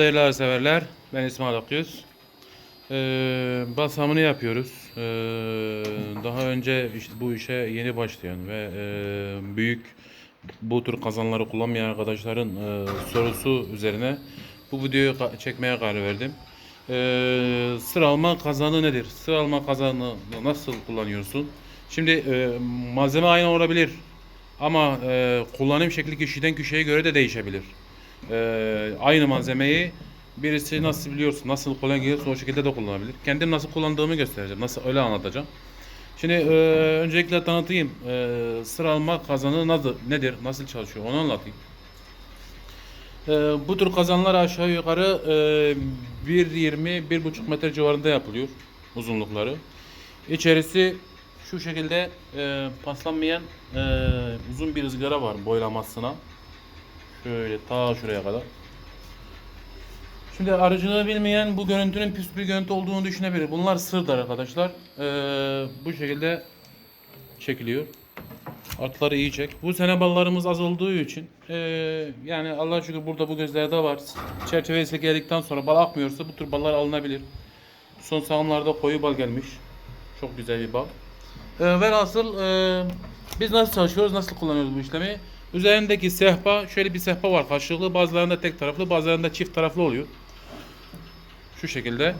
Değerli severler, ben İsmail Akyüz. Ee, basamını yapıyoruz. Ee, daha önce işte bu işe yeni başlayan ve e, büyük bu tür kazanları kullanmayan arkadaşların e, sorusu üzerine bu videoyu çekmeye karar verdim. Ee, sıralama kazanı nedir? Sıralama kazanı nasıl kullanıyorsun? Şimdi e, malzeme aynı olabilir ama e, kullanım şekli kişiden kişiye göre de değişebilir. Ee, aynı malzemeyi birisi nasıl biliyorsun, nasıl geliyorsa o şekilde de kullanabilir. Kendim nasıl kullandığımı göstereceğim, nasıl öyle anlatacağım. Şimdi e, öncelikle tanıtayım. E, sıralama kazanı nadı- nedir, nasıl çalışıyor onu anlatayım. E, bu tür kazanlar aşağı yukarı e, 1.20-1.5 metre civarında yapılıyor uzunlukları. İçerisi şu şekilde e, paslanmayan e, uzun bir ızgara var boylamasına. Şöyle ta şuraya kadar. Şimdi aracılığı bilmeyen bu görüntünün pis bir görüntü olduğunu düşünebilir. Bunlar sırdır arkadaşlar. Ee, bu şekilde çekiliyor. Artları iyi çek. Bu sene ballarımız az olduğu için ee, yani Allah şükür burada bu gözlerde var. Çerçevesi geldikten sonra bal akmıyorsa bu tür ballar alınabilir. Son sağımlarda koyu bal gelmiş. Çok güzel bir bal. Ee, velhasıl e, biz nasıl çalışıyoruz, nasıl kullanıyoruz bu işlemi? Üzerindeki sehpa, şöyle bir sehpa var karşılıklı. Bazılarında tek taraflı, bazılarında çift taraflı oluyor. Şu şekilde.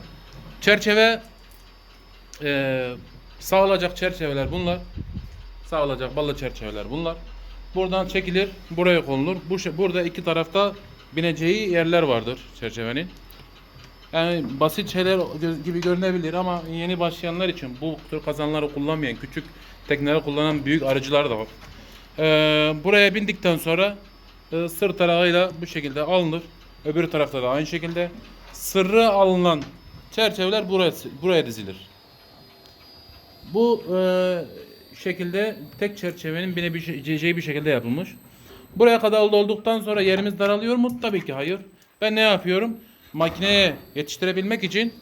Çerçeve e, sağlayacak çerçeveler bunlar. Sağlayacak ballı çerçeveler bunlar. Buradan çekilir, buraya konulur. Bu burada iki tarafta bineceği yerler vardır çerçevenin. Yani basit şeyler gibi görünebilir ama yeni başlayanlar için bu tür kazanları kullanmayan, küçük tekneleri kullanan büyük aracılar da var. Ee, buraya bindikten sonra e, sırt tarafıyla bu şekilde alınır. Öbür tarafta da aynı şekilde. Sırrı alınan çerçeveler buraya, buraya dizilir. Bu e, şekilde tek çerçevenin binebileceği bir şekilde yapılmış. Buraya kadar olduktan sonra yerimiz daralıyor mu? Tabii ki hayır. Ben ne yapıyorum? Makineye yetiştirebilmek için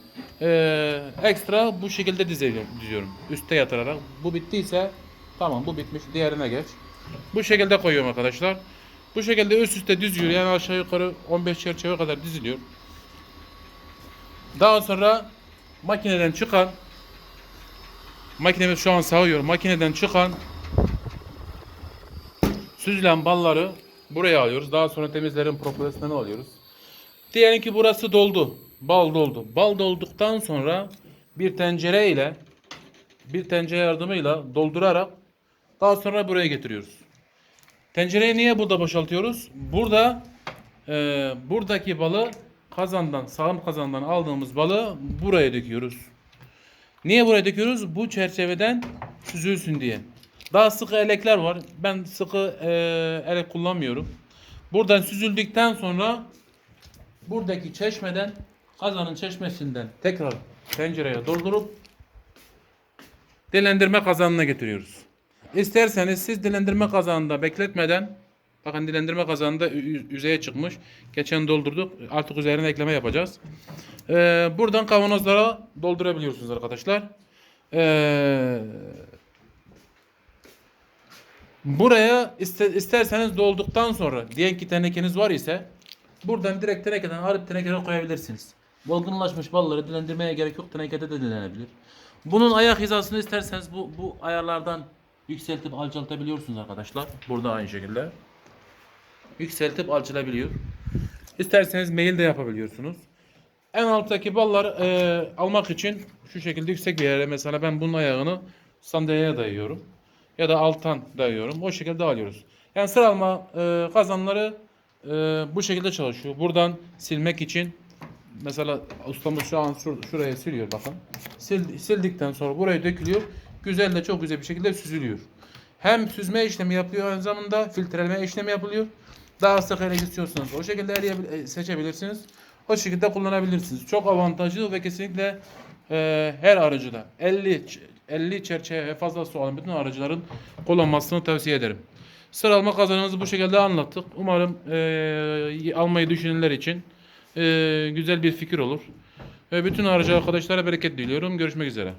e, ekstra bu şekilde diziyorum. Üste yatırarak. Bu bittiyse tamam bu bitmiş. Diğerine geç. Bu şekilde koyuyorum arkadaşlar. Bu şekilde üst üste diziyor. Yani aşağı yukarı 15 çerçeve kadar diziliyor. Daha sonra makineden çıkan makinemiz şu an sağıyor. Makineden çıkan süzülen balları buraya alıyoruz. Daha sonra temizlerin propolislerini alıyoruz. Diyelim ki burası doldu. Bal doldu. Bal dolduktan sonra bir tencere ile bir tencere yardımıyla doldurarak daha sonra buraya getiriyoruz. Tencereyi niye burada boşaltıyoruz? Burada e, buradaki balı kazandan, sağım kazandan aldığımız balı buraya döküyoruz. Niye buraya döküyoruz? Bu çerçeveden süzülsün diye. Daha sıkı elekler var. Ben sıkı e, elek kullanmıyorum. Buradan süzüldükten sonra buradaki çeşmeden kazanın çeşmesinden tekrar tencereye doldurup dilendirme kazanına getiriyoruz. İsterseniz siz dilendirme kazanında bekletmeden bakın dilendirme kazanında yüzeye çıkmış. Geçen doldurduk. Artık üzerine ekleme yapacağız. Ee, buradan kavanozlara doldurabiliyorsunuz arkadaşlar. Ee, buraya iste- isterseniz dolduktan sonra diyelim ki tenekeniz var ise buradan direkt tenekeden alıp tenekeye koyabilirsiniz. Dolgunlaşmış balları dilendirmeye gerek yok. Tenekede de dilenebilir. Bunun ayak hizasını isterseniz bu, bu ayarlardan yükseltip alçaltabiliyorsunuz arkadaşlar. Burada aynı şekilde. Yükseltip alçalabiliyor. İsterseniz mail de yapabiliyorsunuz. En alttaki balları e, almak için şu şekilde yüksek bir yere mesela ben bunun ayağını sandalyeye dayıyorum. Ya da alttan dayıyorum. O şekilde alıyoruz. Yani sıralama e, kazanları e, bu şekilde çalışıyor. Buradan silmek için mesela ustamız şu an şur- şuraya siliyor bakın. Sil, sildikten sonra buraya dökülüyor. Güzel de çok güzel bir şekilde süzülüyor. Hem süzme işlemi yapıyor aynı zamanda filtreleme işlemi yapılıyor. Daha sık ele istiyorsanız o şekilde e, seçebilirsiniz. O şekilde kullanabilirsiniz. Çok avantajlı ve kesinlikle e, her aracıda 50 ç- 50 çerçeve ve fazlası olan bütün aracıların kullanmasını tavsiye ederim. Sıralama kazanımızı bu şekilde anlattık. Umarım e, almayı düşünenler için e, güzel bir fikir olur. Ve bütün aracı arkadaşlara bereket diliyorum. Görüşmek üzere.